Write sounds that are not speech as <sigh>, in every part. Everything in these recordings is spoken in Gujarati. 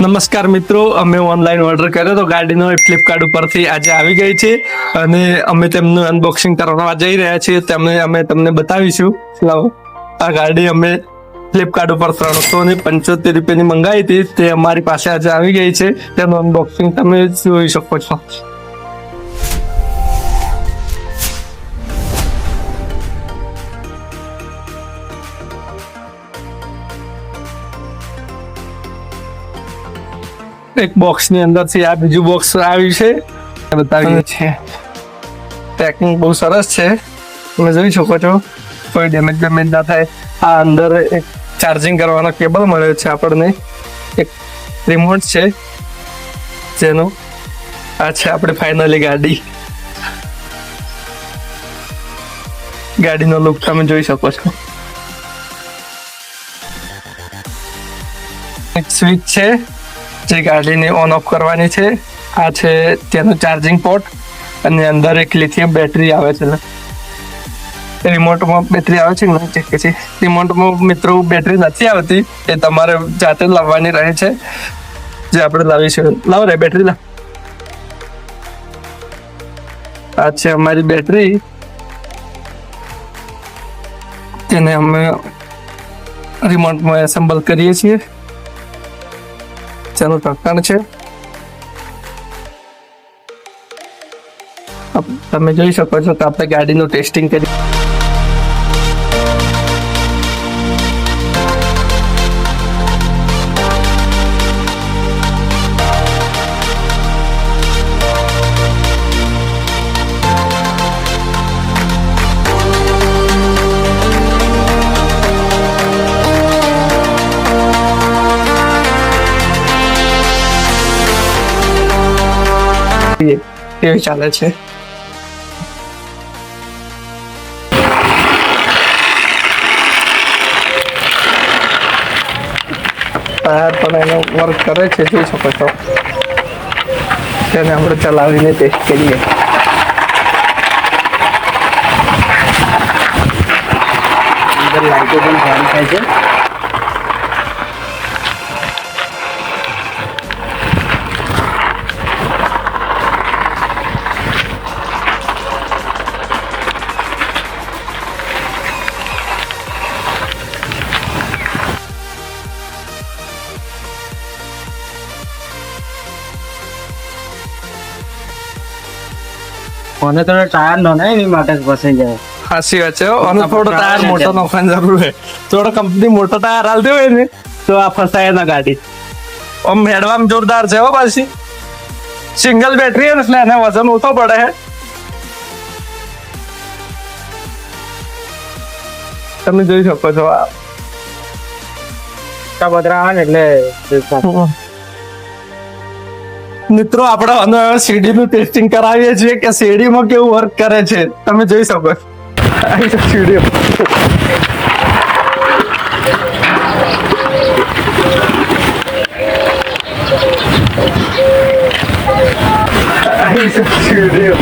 નમસ્કાર મિત્રો, અમે ઓનલાઈન ઓર્ડર કર્યો તો ગાડીનો ફ્લિપકાર્ટ ઉપરથી આજે આવી ગઈ છે અને અમે તેમનું અનબોક્સિંગ કરવા જઈ રહ્યા છીએ. તેમને અમે તમને બતાવીશું. લાવો. આ ગાડી અમે ફ્લિપકાર્ટ ઉપર ત્રણસો ને પંચોતેર રૂપિયાની મંગાવી હતી. તે અમારી પાસે આજે આવી ગઈ છે. તેનું અનબોક્સિંગ તમે જોઈ શકો છો. એક બોક્સની અંદરથી આ બીજું બોક્સ આવ્યું છે. બતાવીએ છીએ. પેકિંગ બહુ સરસ છે. તમે જોઈ શકો છો. કોઈ ડેમેજ બેમેજ ના થાય. આ અંદર એક ચાર્જિંગ કરવાનો કેબલ મળ્યો છે આપણને. એક રિમોટ છે. જેનું આ છે આપણે ફાઇનલી ગાડી. ગાડીનો લુક તમે જોઈ શકો છો. એક સ્વિચ છે. જે ગાડીને ઓન ઓફ કરવાની છે, આ છે તેનું ચાર્જિંગ પોર્ટ અને અંદર એક લિથિયમ બેટરી આવે છે. રિમોટમાં બેટરી આવે છે ને ચેક છે રિમોટમાં મિત્રો બેટરી નથી આવતી, એ તમારે જાતે લાવવાની રહે છે. જે આપણે લાવીશું. લાવો રે બેટરી લાવ. આ છે અમારી બેટરી તેને અમે રિમોટમાં એસેમ્બલ કરીએ છીએ. તેનું ઢક્કણ છે. તમે જોઈ શકો છો કે આપણે ગાડીનું ટેસ્ટિંગ કરી કેવી ચાલે છે. ટાયર પણ એનો વર્ક કરે છે, જોઈ શકો છો. તેને આપણે ચલાવીને ટેસ્ટ કરીએ. અંદર લાઈટો પણ સારી થાય છે. મને થોડો ટાયર નો નહીં એની માટે ફસાઈ જાય. સાચી વાત છે અને થોડો ટાયર મોટો નોખવાની જરૂર છે. થોડો કંપની મોટો ટાયર હાલ હોય ને તો આ ફસાય ના ગાડી. આમ મેળવામાં જોરદાર છે હો પાછી. સિંગલ બેટરી હે એટલે એને વજન ઓછો પડે હે. તમે જોઈ શકો છો આ. પતરા આવે ને એટલે મિત્રો, આપણે અમે સીડી નું ટેસ્ટિંગ કરાવીએ છીએ કે સીડીમાં કેવું વર્ક કરે છે. તમે જોઈ શકો. છો સીડી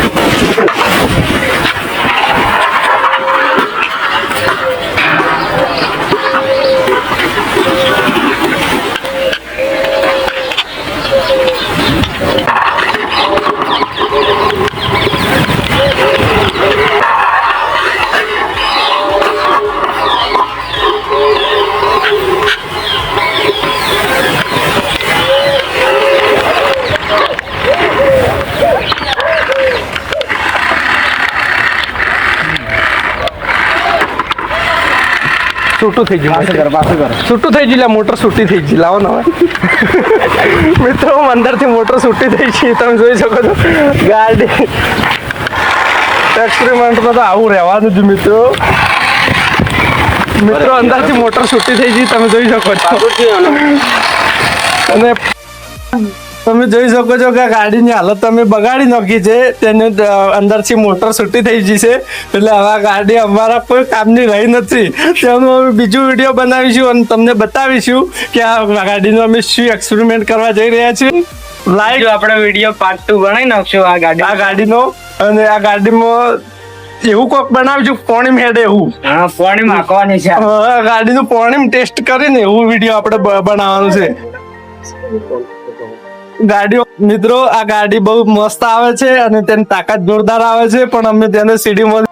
છૂટું થઈ ગયું. છૂટું થઈ ગયું મોટર છૂટી થઈ ગઈ. લાવો ને હવે. <laughs> મિત્રો અંદરથી મોટર છૂટી થઈ છે તમે જોઈ શકો છો. ગાડી. એક્સપેરિમેન્ટમાં તો આવું રહેવાનું જ મિત્રો. મિત્રો અંદરથી મોટર છૂટી થઈ ગઈ. તમે જોઈ શકો છો. અને તમે જોઈ શકો છો કે ગાડીની હાલત તમે બગાડી નાખી છે. તેને અંદરથી મોટર છૂટી થઈ ગઈ છે. એટલે હવે ગાડી અમારા કોઈ કામની રહી નથી. તેનું અમે બીજું વીડિયો બનાવીશું અને તમને બતાવીશું કે આ ગાડીનો અમે શું એક્સપેરિમેન્ટ કરવા જઈ રહ્યા છીએ. લાઈક આપણે વીડિયો પાર્ટ ટુ બનાવી નાખશું આ ગાડી. આ ગાડીનો અને આ ગાડીમાં એવું કોક બનાવજો પોણીમ હેડે એવું. હા પોણીમ માખવાની છે. ગાડીનું પોણીમ ટેસ્ટ કરીને એવું વીડિયો આપણે બનાવવાનું છે. ગાડીઓ મિત્રો, આ ગાડી બહુ મસ્ત આવે છે અને તેની તાકાત જોરદાર આવે છે, પણ અમે તેને સીડીમાં